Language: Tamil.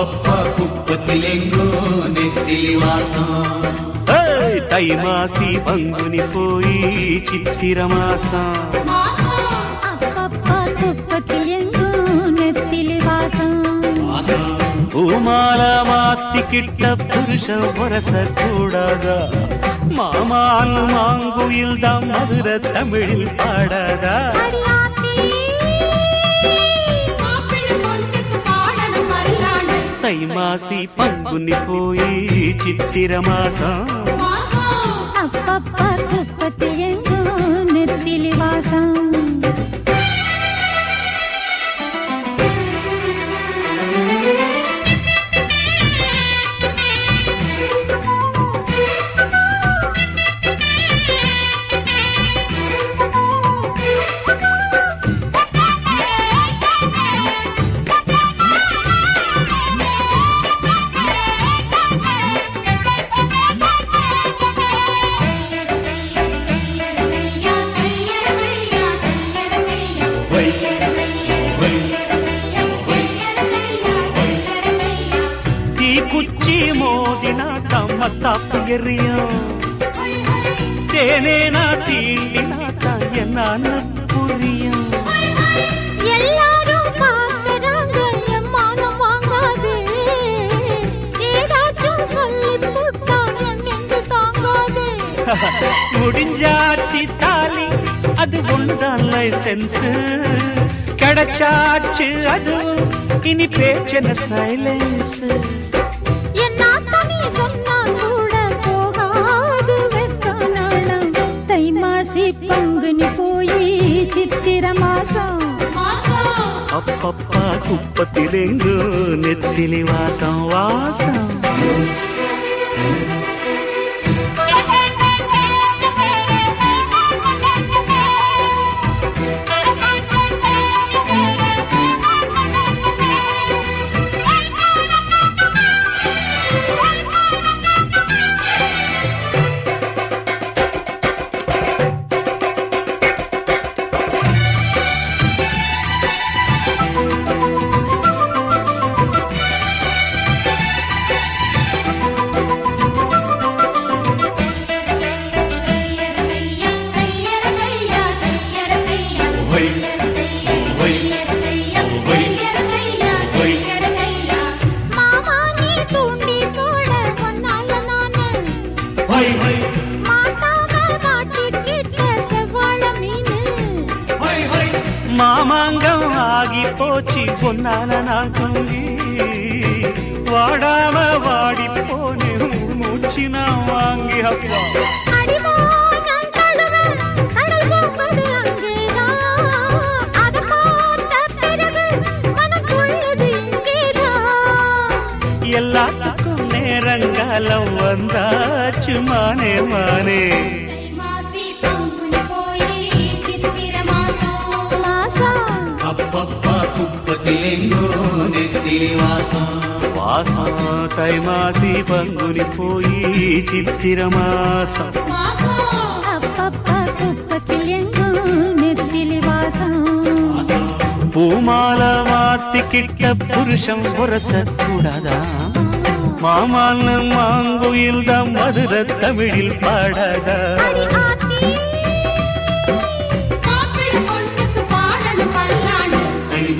அப்பப்ப குப்பத்தில் எங்கோ நெத்திலி வாசம். தை மாசி பங்குனி போய் சித்திர மாசம். பூமால மாத்திக்கிட்ட புருஷ வரச கூடாதா? மாமான் மாங்குயில் தான் மதுர தமிழில் பாடாதா? தை மாசி பங்குனி போய் சித்திர வாங்காது. ஏதாச்சும் சொல்லி போட்டா என் நெஞ்சு தாங்காது. முடிஞ்சாச்சு தாலி அது ஒன்றுதான் லைசன்ஸ் கிடைச்சாச்சு அதுவும் இனி பேச்சன சைலன்ஸ் என் அப்பப்பா குப்பத்திலெங்கோ நெத்திலி வாசம் மாமாங்கம் ஆகி போச்சு பொன்னால நான் தூங்கி வாடாம வாடி போனே மூச்சு நான் வாங்கி அப்பா. எல்லாத்துக்கும் நேரங்காலம் வந்தாச்சு மானே மானே மாசம் அப்பப்பா குப்பத்திலெங்கோ நெத்திலி வாசம் வாசம் தை மாசி பங்குனி போய் சித்திர மாசம் அப்பப்பா குப்பத்தில் எங்கும் நெத்திலி வாசம் பூமால மாத்திக்கிட்ட புருஷன் புரச கூடாதா மாமான மாங்குயில் தான் மதுர தமிழில் பாடாதா அடி